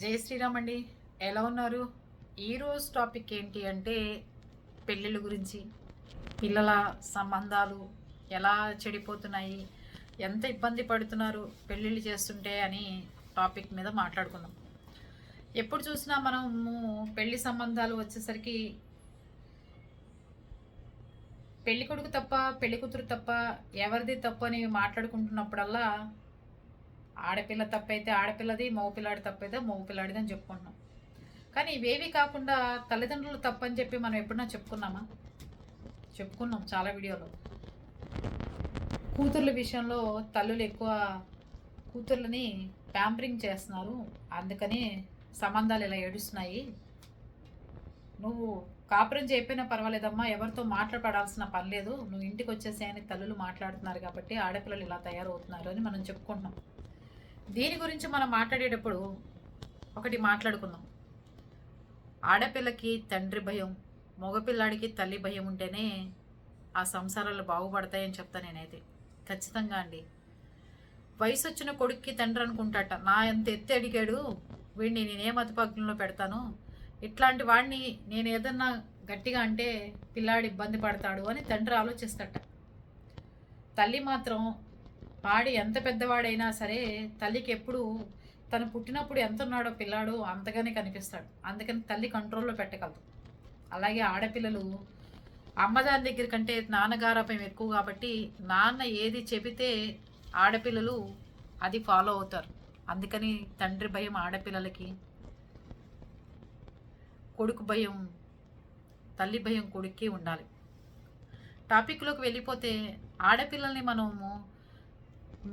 జై శ్రీరామ్ అండి. ఎలా ఉన్నారు? ఈరోజు టాపిక్ ఏంటి అంటే పెళ్ళిళ్ళ గురించి. పిల్లల సంబంధాలు ఎలా చెడిపోతున్నాయి? ఎంత ఇబ్బంది పడుతున్నారు పెళ్ళిళ్ళు చేస్తుంటే అని టాపిక్ మీద మాట్లాడుకుందాం. ఎప్పుడు చూసినా మనము పెళ్ళి సంబంధాలు వచ్చేసరికి పెళ్ళి కొడుకు తప్ప పెళ్ళికూతురు తప్ప ఎవరిది తప్పు అని మాట్లాడుకుంటున్నప్పుడల్లా ఆడపిల్ల తప్పైతే ఆడపిల్లది మగపిల్లాడి తప్పైతే మగపిల్లాడిది అని చెప్పుకుంటున్నాం. కానీ ఇవేవి కాకుండా తల్లిదండ్రులు తప్పని చెప్పి మనం ఎప్పుడన్నా చెప్పుకున్నామా? చెప్పుకున్నాం చాలా వీడియోలో. కూతుర్ల విషయంలో తల్లులు ఎక్కువ కూతుర్లని ప్యాంపరింగ్ చేస్తున్నారు. అందుకని సంబంధాలు ఇలా ఏడుస్తున్నాయి. నువ్వు కాపురం చెప్పినా పర్వాలేదమ్మా ఎవరితో మాట్లాడాల్సిన పని లేదు. నువ్వు ఇంటికి వచ్చేసేయని తల్లులు మాట్లాడుతున్నారు కాబట్టి ఆడపిల్లలు ఇలా తయారవుతున్నారు అని మనం చెప్పుకుంటున్నాం. దీని గురించి మనం మాట్లాడేటప్పుడు ఒకటి మాట్లాడుకుందాం. ఆడపిల్లకి తండ్రి భయం మగపిల్లాడికి తల్లి భయం ఉంటేనే ఆ సంసారాలు బాగుపడతాయని చెప్తా నేనైతే. ఖచ్చితంగా అండి. వయసు వచ్చిన కొడుక్కి తండ్రి అనుకుంటాట నా ఎంత ఎత్తి అడిగాడు వీడిని నేనే మతపగ్నంలో పెడతాను? ఇట్లాంటి వాడిని నేను ఏదన్నా గట్టిగా అంటే పిల్లాడు ఇబ్బంది పడతాడు అని తండ్రి ఆలోచిస్తట. తల్లి మాత్రం పాడి ఎంత పెద్దవాడైనా సరే తల్లికి ఎప్పుడు తను పుట్టినప్పుడు ఎంత ఉన్నాడో పిల్లాడు అంతగానే కనిపిస్తాడు. అందుకని తల్లి కంట్రోల్లో పెట్టగలదు. అలాగే ఆడపిల్లలు అమ్మదాని దగ్గర కంటే నాన్నగారాపం ఎక్కువ కాబట్టి నాన్న ఏది చెబితే ఆడపిల్లలు అది ఫాలో అవుతారు. అందుకని తండ్రి భయం ఆడపిల్లలకి కొడుకు భయం తల్లి భయం కొడుక్కి ఉండాలి. టాపిక్లోకి వెళ్ళిపోతే ఆడపిల్లల్ని మనము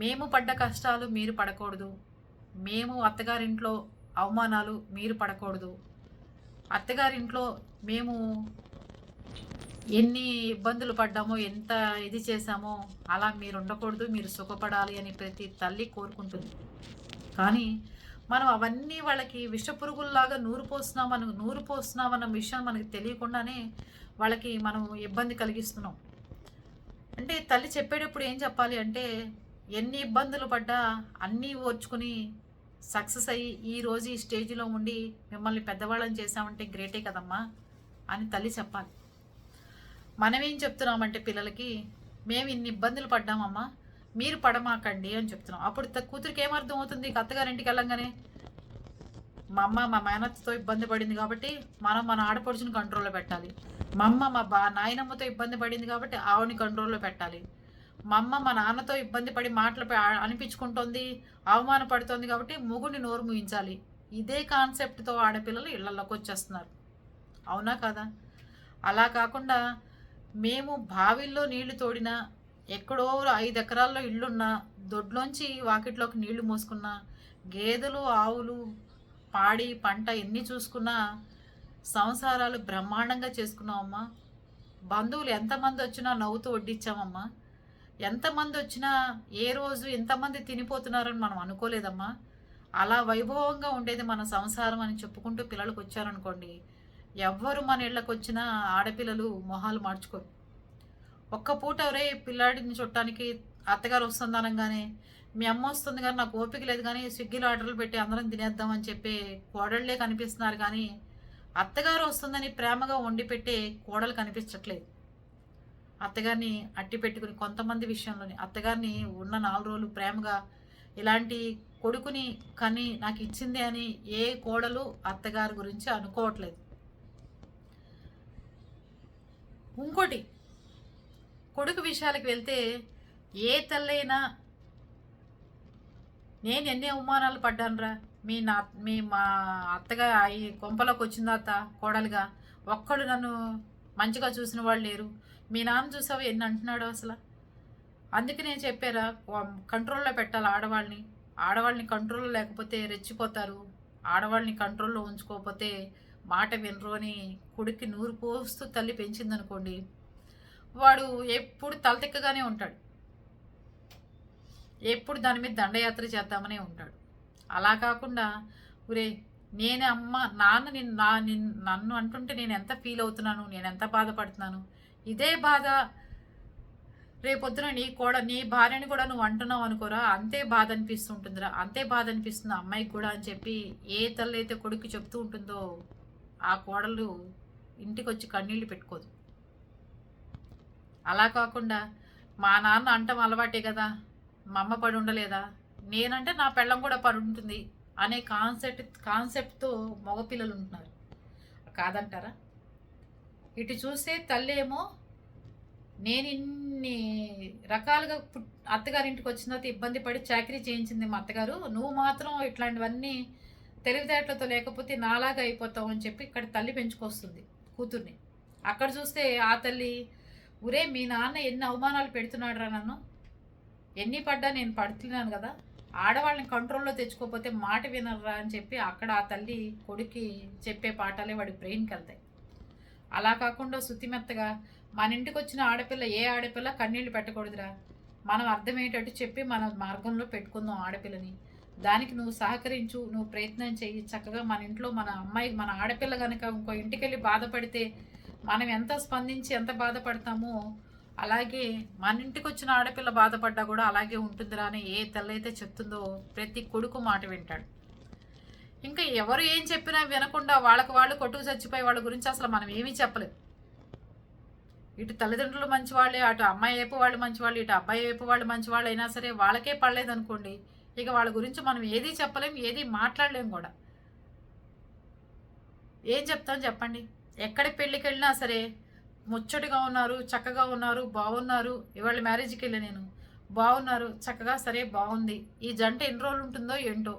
మేము పడ్డ కష్టాలు మీరు పడకూడదు. మేము అత్తగారింట్లో అవమానాలు మీరు పడకూడదు. అత్తగారింట్లో మేము ఎన్ని ఇబ్బందులు పడ్డామో ఎంత ఇది చేశామో అలా మీరు ఉండకూడదు మీరు సుఖపడాలి అని ప్రతి తల్లి కోరుకుంటుంది. కానీ మనం అవన్నీ వాళ్ళకి విషపురుగుల్లాగా నూరు పోస్తున్నాం మనం నూరు పోస్తున్నాం అన్న విషయం మనకి తెలియకుండానే వాళ్ళకి మనం ఇబ్బంది కలిగిస్తున్నాం. అంటే తల్లి చెప్పేటప్పుడు ఏం చెప్పాలి అంటే ఎన్ని ఇబ్బందులు పడ్డా అన్నీ ఓర్చుకుని సక్సెస్ అయ్యి ఈ రోజు ఈ స్టేజ్లో ఉండి మిమ్మల్ని పెద్దవాళ్ళని చేసామంటే గ్రేటే కదమ్మా అని తల్లి చెప్పాలి. మనమేం చెప్తున్నామంటే పిల్లలకి మేము ఇన్ని ఇబ్బందులు పడ్డామమ్మా మీరు పడమాకండి అని చెప్తున్నాం. అప్పుడు కూతురికి ఏమర్థం అవుతుంది? అత్తగారింటికి వెళ్ళంగానే మా అమ్మ మా మేనత్తతో ఇబ్బంది పడింది కాబట్టి మనం మన ఆడపడుచుని కంట్రోల్లో పెట్టాలి. మా అమ్మ మా బా నాయనమ్మతో ఇబ్బంది పడింది కాబట్టి ఆవుని కంట్రోల్లో పెట్టాలి. మా అమ్మ మా నాన్నతో ఇబ్బంది పడి మాటలు అనిపించుకుంటుంది అనిపించుకుంటోంది అవమానపడుతోంది కాబట్టి మొగుడిని నోరు ముయించాలి. ఇదే కాన్సెప్ట్తో ఆడపిల్లలు ఇళ్ళలోకి వచ్చేస్తున్నారు. అవునా కదా? అలా కాకుండా మేము బావిల్లో నీళ్ళు తోడినా ఎక్కడో ఐదు ఎకరాల్లో ఇళ్ళున్నా దొడ్లోంచి వాకిట్లోకి నీళ్ళు మోసుకున్నా గేదెలు ఆవులు పాడి పంట ఎన్ని చూసుకున్నా సంసారాలు బ్రహ్మాండంగా చేసుకున్నామమ్మా బంధువులు ఎంతమంది వచ్చినా నవ్వుతూ వడ్డించామమ్మా ఎంతమంది వచ్చినా ఏ రోజు ఎంతమంది తినిపోతున్నారని మనం అనుకోలేదమ్మా. అలా వైభవంగా ఉండేది మన సంసారం అని చెప్పుకుంటూ పిల్లలకు వచ్చారనుకోండి ఎవ్వరు మన ఇళ్ళకి వచ్చినా ఆడపిల్లలు మొహాలు మార్చుకోరు. ఒక్క పూట ఎవరే పిల్లాడిని చుట్టానికి అత్తగారు వస్తుంది అనగానే మీ అమ్మ వస్తుంది కానీ నాకు ఓపిక లేదు కానీ స్విగ్గీలో ఆర్డర్లు పెట్టి అందరం తినేద్దామని చెప్పి కోడళ్ళే కనిపిస్తున్నారు కానీ అత్తగారు వస్తుందని ప్రేమగా వండి పెట్టే కోడలు కనిపించట్లేదు. అత్తగారిని అట్టి పెట్టుకుని కొంతమంది విషయంలోని అత్తగారిని ఉన్న నాలుగు రోజులు ప్రేమగా ఇలాంటి కొడుకుని కని నాకు ఇచ్చింది అని ఏ కోడలు అత్తగారి గురించి అనుకోవట్లేదు. ఇంకోటి కొడుకు విషయాలకు వెళ్తే ఏ తల్లైనా నేను ఎన్ని అవమానాలు పడ్డానురా? మీ నా మీ మా అత్తగా ఈ కొంపలోకి వచ్చిందా అత్త కోడలుగా. ఒక్కడు నన్ను మంచిగా చూసిన వాళ్ళు లేరు. మీ నాన్న చూసావు ఎన్ని అంటున్నాడు అసలు? అందుకే నేను చెప్పారా కంట్రోల్లో పెట్టాలి ఆడవాళ్ళని. ఆడవాళ్ళని కంట్రోల్లో లేకపోతే రెచ్చిపోతారు. ఆడవాళ్ళని కంట్రోల్లో ఉంచుకోకపోతే మాట వినరు అని కొడుక్కి నూరు పోస్తూ తల్లి పెంచిందనుకోండి వాడు ఎప్పుడు తలతిక్కగానే ఉంటాడు. ఎప్పుడు దాని మీద దండయాత్ర చేద్దామనే ఉంటాడు. అలా కాకుండా ఒరే నేనే అమ్మ నాన్న నిన్ను నా నిన్ను నన్ను అంటుంటే నేను ఎంత ఫీల్ అవుతున్నాను నేను ఎంత బాధపడుతున్నాను ఇదే బాధ. రేపొద్దున నీ కూడా నీ భార్యని కూడా నువ్వు అంటున్నావు అనుకోరా? అంతే బాధ అనిపిస్తుంటుందిరా. అంతే బాధ అనిపిస్తుంది అమ్మాయికి కూడా అని చెప్పి ఏ తల్లి అయితే కొడుకు చెప్తూ ఉంటుందో ఆ కోడలు ఇంటికి వచ్చి కన్నీళ్ళు పెట్టుకోదు. అలా కాకుండా మా నాన్న అంటం అలవాటే కదా. మా అమ్మ పడి ఉండలేదా? నేనంటే నా పెళ్ళం కూడా పడి ఉంటుంది అనే కాన్సెప్ట్ కాన్సెప్ట్తో మగపిల్లలు ఉంటున్నారు. కాదంటారా? ఇటు చూస్తే తల్లేమో నేను ఇన్ని రకాలుగా పుట్- అత్తగారింటికి వచ్చిన తర్వాత ఇబ్బంది పడి చాకరీ చేయించింది మా అత్తగారు. నువ్వు మాత్రం ఇట్లాంటివన్నీ తెలివితేటలతో లేకపోతే నాలాగా అయిపోతావు అని చెప్పి ఇక్కడ తల్లి పెంచుకొస్తుంది కూతుర్ని. అక్కడ చూస్తే ఆ తల్లి ఒరే మీ నాన్న ఎన్ని అవమానాలు పెడుతున్నాడు రా నన్ను. ఎన్ని పడ్డా నేను పడుతున్నాను కదా. ఆడవాళ్ళని కంట్రోల్లో తెచ్చుకోకపోతే మాట వినరా అని చెప్పి అక్కడ ఆ తల్లి కొడుక్కి చెప్పే పాఠాలే వాడి బ్రెయిన్కి వెళ్తాయి. అలా కాకుండా శుతిమెత్తగా మన ఇంటికి వచ్చిన ఆడపిల్ల ఏ ఆడపిల్ల కన్నీళ్ళు పెట్టకూడదురా? మనం అర్థమయ్యేటట్టు చెప్పి మన మార్గంలో పెట్టుకుందాం ఆడపిల్లని. దానికి నువ్వు సహకరించు నువ్వు ప్రయత్నం చెయ్యి. చక్కగా మన ఇంట్లో మన అమ్మాయి మన ఆడపిల్ల కనుక ఇంకో ఇంటికి వెళ్ళి బాధపడితే మనం ఎంత స్పందించి ఎంత బాధపడతామో అలాగే మన ఇంటికి వచ్చిన ఆడపిల్ల బాధపడ్డా కూడా అలాగే ఉంటుందిరా అని ఏ తల్లి అయితే చెప్తుందో ప్రతి కొడుకు మాట వింటాడు. ఇంకా ఎవరు ఏం చెప్పినా వినకుండా వాళ్ళకి వాళ్ళు కొట్టుకు చచ్చిపోయే వాళ్ళ గురించి అసలు మనం ఏమీ చెప్పలేదు ఇటు తల్లిదండ్రులు మంచివాళ్ళే అటు అమ్మాయి వైపు వాళ్ళు మంచివాళ్ళు ఇటు అబ్బాయి వైపు వాళ్ళు మంచివాళ్ళు అయినా సరే వాళ్ళకే పడలేదు అనుకోండి ఇక వాళ్ళ గురించి మనం ఏది చెప్పలేం ఏది మాట్లాడలేం కూడా. ఏం చెప్తాం చెప్పండి? ఎక్కడి పెళ్ళికి వెళ్ళినా సరే ముచ్చటగా ఉన్నారు చక్కగా ఉన్నారు బాగున్నారు ఇవాళ మ్యారేజ్కి వెళ్ళి నేను. బాగున్నారు చక్కగా సరే బాగుంది ఈ జంట ఎన్ని రోజులు ఉంటుందో ఏంటో.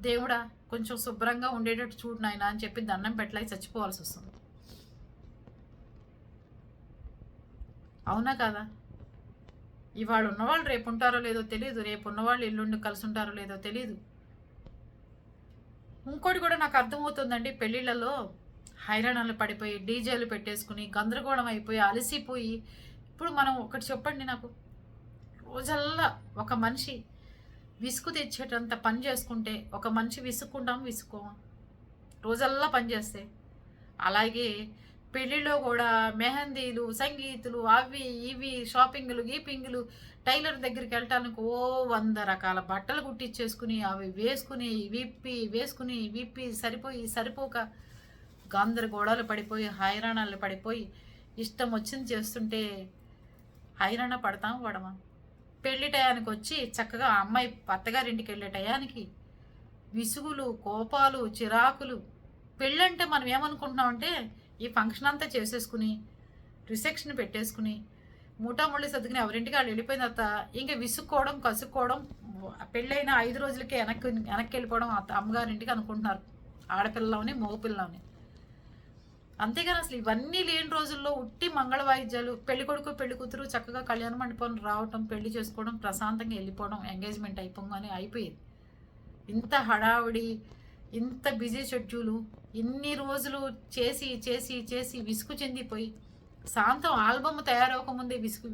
దేవుడా కొంచెం శుభ్రంగా ఉండేటట్టు చూడు నాయన అని చెప్పి దండం పెట్టలేక చచ్చిపోవాల్సి వస్తుంది. అవునా కదా? ఇవాళ ఉన్నవాళ్ళు రేపు ఉంటారో లేదో తెలియదు రేపు ఉన్నవాళ్ళు ఎల్లుండి కలిసి ఉంటారో లేదో తెలియదు ఇంకోటి కూడా నాకు అర్థమవుతుందండి పెళ్ళిళ్ళలో హైరాణాలు పడిపోయి డీజేలు పెట్టేసుకుని గందరగోళం అయిపోయి అలసిపోయి. ఇప్పుడు మనం ఒకటి చెప్పండి నాకు. రోజల్లా ఒక మనిషి విసుగు తెచ్చేటంత పని చేసుకుంటే ఒక మనిషి విసుక్కుంటాం విసుక్కోమా రోజల్లా పని చేస్తే. అలాగే పెళ్ళిలో కూడా మెహందీలు సంగీతులు అవి ఇవి షాపింగ్లు గీపింగ్లు టైలర్ దగ్గరికి వెళ్ళటానికి ఓ వంద రకాల బట్టలు కుట్టించేసుకుని అవి వేసుకుని విప్పి వేసుకుని విప్పి సరిపోయి సరిపోక గందరగోళాలు పడిపోయి హైరాణాలు పడిపోయి ఇష్టం వచ్చింది చేస్తుంటే హైరాణ పడతాం పడమా పెళ్ళి టయానికి వచ్చి చక్కగా ఆ అమ్మాయి అత్తగారింటికి వెళ్ళే టయానికి విసుగులు కోపాలు చిరాకులు. పెళ్ళంటే మనం ఏమనుకుంటున్నామంటే ఈ ఫంక్షన్ అంతా చేసేసుకుని రిసెప్షన్ పెట్టేసుకుని మూటాముళ్ళి సర్దుకుని ఎవరింటికి వాళ్ళు వెళ్ళిపోయిన తర్వాత ఇంకా విసుక్కోవడం కసుక్కోవడం పెళ్ళైన ఐదు రోజులకే వెనక్కి వెనక్కి వెళ్ళిపోవడం అత్త అమ్మగారింటికి అనుకుంటున్నారు. ఆడపిల్లలోని మగపిల్లలోని. అంతేగాని అసలు ఇవన్నీ లేని రోజుల్లో ఉట్టి మంగళ వాయిద్యాలు పెళ్ళి కొడుకు పెళ్ళి కూతురు చక్కగా కళ్యాణ మండపం రావటం పెళ్ళి చేసుకోవడం ప్రశాంతంగా వెళ్ళిపోవడం ఎంగేజ్మెంట్ అయిపోగానే అయిపోయేది. ఇంత హడావుడి ఇంత బిజీ షెడ్యూలు ఇన్ని రోజులు చేసి చేసి చేసి విసుగు చెందిపోయి సాయంత్రం ఆల్బమ్ తయారవకముందే విసుగు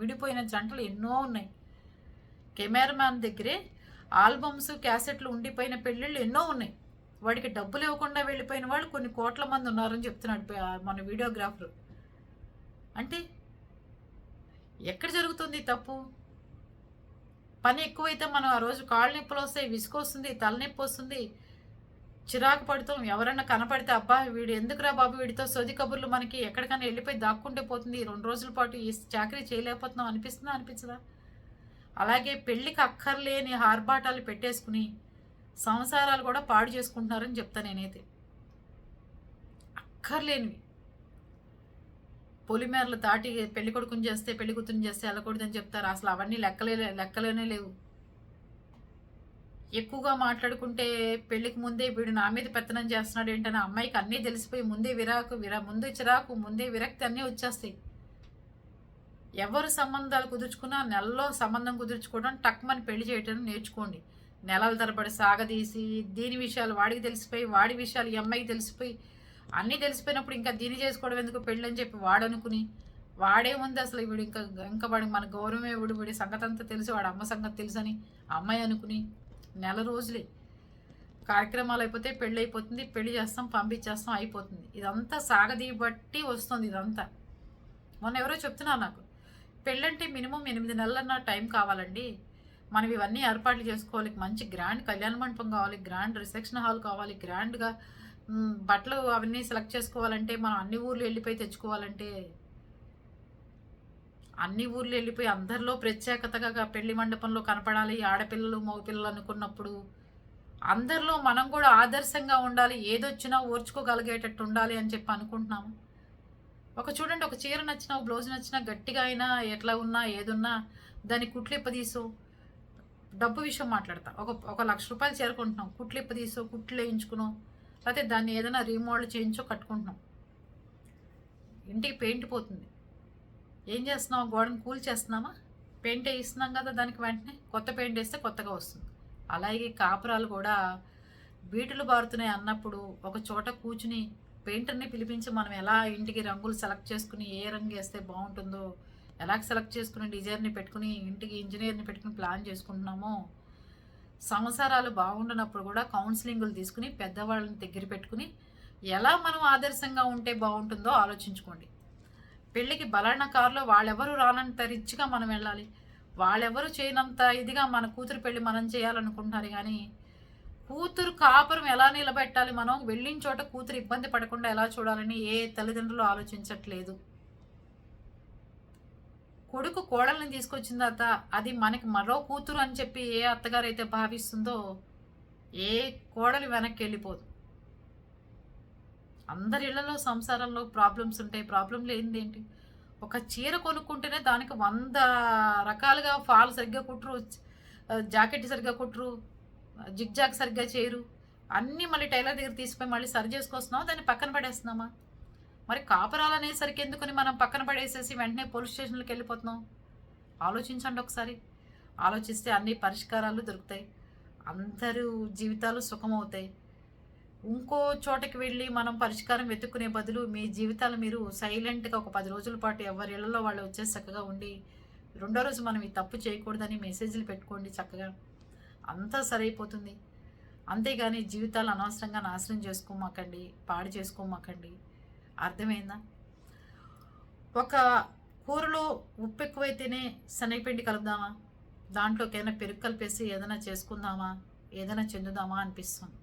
విడిపోయిన జంటలు ఎన్నో ఉన్నాయి. కెమెరామ్యాన్ దగ్గరే ఆల్బమ్స్ క్యాసెట్లు ఉండిపోయిన పెళ్ళిళ్ళు ఎన్నో ఉన్నాయి. వాడికి డబ్బులు ఇవ్వకుండా వెళ్ళిపోయిన వాళ్ళు కొన్ని కోట్ల మంది ఉన్నారని చెప్తున్నాడు మన వీడియోగ్రాఫర్. అంటే ఎక్కడ జరుగుతుంది తప్పు? పని ఎక్కువైతే మనం ఆ రోజు కాళ్ళు నొప్పులు వస్తాయి విసుగు వస్తుంది తలనొప్పి వస్తుంది. చిరాకు పడుతాం ఎవరన్నా కనపడితే అబ్బా వీడు ఎందుకురా బాబు వీడితో సోది కబుర్లు మనకి ఎక్కడికైనా వెళ్ళిపోయి దాక్కుంటే పోతుంది. రెండు రోజుల పాటు ఈ చాకరీ చేయలేకపోతున్నాం. అనిపిస్తుందా? అనిపించదా? అలాగే పెళ్ళికి అక్కర్లేని హార్బాటాలు పెట్టేసుకుని సంసారాలు కూడా పాడు చేసుకుంటున్నారని చెప్తా నేనైతే. అక్కర్లేనివి. పొలిమేరలు దాటి పెళ్ళి కొడుకుని చేస్తే పెళ్ళి కూతురుని చేస్తే వెళ్ళకూడదని చెప్తారు. అసలు అవన్నీ లెక్కలే లెక్కలేనే లేవు. ఎక్కువగా మాట్లాడుకుంటే పెళ్ళికి ముందే వీడు నా మీద పెత్తనం చేస్తున్నాడు ఏంటని అమ్మాయికి అన్నీ తెలిసిపోయి ముందే విరాకు విరా ముందే చిరాకు ముందే విరక్తి అన్నీ వచ్చేస్తాయి. ఎవరు సంబంధాలు కుదుర్చుకున్నా నెలలో సంబంధం కుదుర్చుకోవడం టక్మని పెళ్ళి చేయటం నేర్చుకోండి. నెలల తరబడి సాగదీసి దీని విషయాలు వాడికి తెలిసిపోయి వాడి విషయాలు ఈ అమ్మాయికి తెలిసిపోయి అన్నీ తెలిసిపోయినప్పుడు ఇంకా దీన్ని చేసుకోవడం ఎందుకు పెళ్ళి అని చెప్పి వాడు అనుకుని వాడే అసలు వీడు ఇంకా ఇంకా వాడికి మన గౌరవమే వీడు వీడి సంగతి అంతా తెలుసు వాడు అమ్మ సంగతి తెలుసని అమ్మాయి అనుకుని నెల రోజులే కార్యక్రమాలు అయిపోతే పెళ్ళి అయిపోతుంది పెళ్ళి చేస్తాం పంపించేస్తాం అయిపోతుంది. ఇదంతా సాగదీ బట్టి వస్తుంది ఇదంతా. మొన్న ఎవరో చెప్తున్నారు నాకు పెళ్ళంటే మినిమం ఎనిమిది నెలలన్న టైం కావాలండి. మనం ఇవన్నీ ఏర్పాట్లు చేసుకోవాలి. మంచి గ్రాండ్ కళ్యాణ మండపం కావాలి గ్రాండ్ రిసెప్షన్ హాల్ కావాలి గ్రాండ్గా బట్టలు అవన్నీ సెలెక్ట్ చేసుకోవాలంటే మనం అన్ని ఊర్లు వెళ్ళిపోయి తెచ్చుకోవాలంటే అన్ని ఊర్లు వెళ్ళిపోయి అందరిలో ప్రత్యేకతగా పెళ్ళి మండపంలో కనపడాలి. ఆడపిల్లలు మగపిల్లలు అనుకున్నప్పుడు అందరిలో మనం కూడా ఆదర్శంగా ఉండాలి. ఏదొచ్చినా ఓర్చుకోగలిగేటట్టు ఉండాలి అని చెప్పి అనుకుంటున్నాము. ఒక చూడండి ఒక చీర నచ్చినా ఒక బ్లౌజ్ నచ్చినా గట్టిగా అయినా ఎట్లా ఉన్నా ఏదున్నా దాన్ని కుట్లు ఇప్పదీసో డబ్బు విషయం మాట్లాడతా. ఒక ఒక లక్ష రూపాయలు చేరుకుంటున్నాం. కుట్లు ఇప్పదీసో కుట్లు వేయించుకునో లేకపోతే దాన్ని ఏదైనా రీమోడల్ చేయించో కట్టుకుంటున్నాం. ఇంటికి పెయింట్ పోతుంది. ఏం చేస్తున్నాం గోడను కూల్ చేస్తున్నామా పెయింట్ వేయిస్తున్నాం కదా దానికి వెంటనే. కొత్త పెయింట్ వేస్తే కొత్తగా వస్తుంది. అలాగే కాపురాలు కూడా బీటులు బారుతున్నాయి అన్నప్పుడు ఒక చోట కూర్చుని పెయింటర్ని పిలిపించి మనం ఎలా ఇంటికి రంగులు సెలెక్ట్ చేసుకుని ఏ రంగు వేస్తే బాగుంటుందో ఎలా సెలెక్ట్ చేసుకుని డిజైర్ని పెట్టుకుని ఇంటికి ఇంజనీర్ని పెట్టుకుని ప్లాన్ చేసుకుంటున్నామో సంసారాలు బాగుండనప్పుడు కూడా కౌన్సిలింగ్లు తీసుకుని పెద్దవాళ్ళని దగ్గర పెట్టుకుని ఎలా మనం ఆదర్శంగా ఉంటే బాగుంటుందో ఆలోచించుకోండి. పెళ్ళికి బలానా కారులో వాళ్ళెవరు రానంత రిచ్గా మనం వెళ్ళాలి. వాళ్ళెవరు చేయనంత ఇదిగా మన కూతురు పెళ్ళి మనం చేయాలనుకుంటున్నారు కానీ కూతురు కాపురం ఎలా నిలబెట్టాలి మనం? వెళ్ళిన చోట కూతురు ఇబ్బంది పడకుండా ఎలా చూడాలని ఏ తల్లిదండ్రులు ఆలోచించట్లేదు. కొడుకు కోడల్ని తీసుకొచ్చిన తర్వాత అది మనకి మరో కూతురు అని చెప్పి ఏ అత్తగారు అయితే భావిస్తుందో ఏ కోడలు వెనక్కి వెళ్ళిపోదు. అందరి ఇళ్ళలో సంసారంలో ప్రాబ్లమ్స్ ఉంటాయి. ప్రాబ్లం లేనిది ఏంటి? ఒక చీర కొనుక్కుంటేనే దానికి వంద రకాలుగా ఫాల్ సరిగ్గా కుట్టరు జాకెట్ సరిగ్గా కుట్టరు జిగ్ జాగ్ సరిగ్గా చేయరు. అన్నీ మళ్ళీ టైలర్ దగ్గర తీసుకుపోయి మళ్ళీ సరి చేసుకొస్తున్నావు? దాన్ని పక్కన పడేస్తున్నామా మరి కాపురాలు అనేసరికి ఎందుకని మనం పక్కన పడేసేసి వెంటనే పోలీస్ స్టేషన్లకు వెళ్ళిపోతున్నాం? ఆలోచించండి ఒకసారి. ఆలోచిస్తే అన్ని పరిష్కారాలు దొరుకుతాయి. అందరూ జీవితాలు సుఖమవుతాయి. ఇంకో చోటకి వెళ్ళి మనం పరిష్కారం వెతుక్కునే బదులు మీ జీవితాలు మీరు సైలెంట్గా ఒక పది రోజుల పాటు ఎవరి ఇళ్ళలో వాళ్ళు వచ్చేసి చక్కగా ఉండి రెండో రోజు మనం ఈ తప్పు చేయకూడదని మెసేజ్లు పెట్టుకోండి చక్కగా. అంతా సరైపోతుంది. అంతేగాని జీవితాలు అనవసరంగా నాశనం చేసుకోమాకండి పాడు చేసుకోమాకండి. అర్థమైందా? ఒక కూరలో ఉప్పు ఎక్కువైతేనే శనగపిండి కలుపుదామా? దాంట్లోకి ఏదైనా పెరుగు కలిపేసి ఏదైనా చేసుకుందామా? ఏదైనా చెందుదామా అనిపిస్తుంది.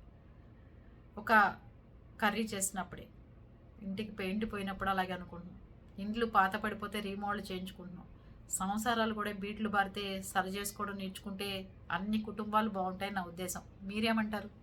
ఒక కర్రీ చేసినప్పుడే. ఇంటికి పెయింట్ పోయినప్పుడు అలాగే అనుకుంటున్నాం. ఇండ్లు పాత పడిపోతే రీమోడల్ చేయించుకుంటున్నాం. సంసారాలు కూడా బీట్లు బారితే సరి చేసుకోవడం నేర్చుకుంటే అన్ని కుటుంబాలు బాగుంటాయి నా ఉద్దేశం. మీరేమంటారు?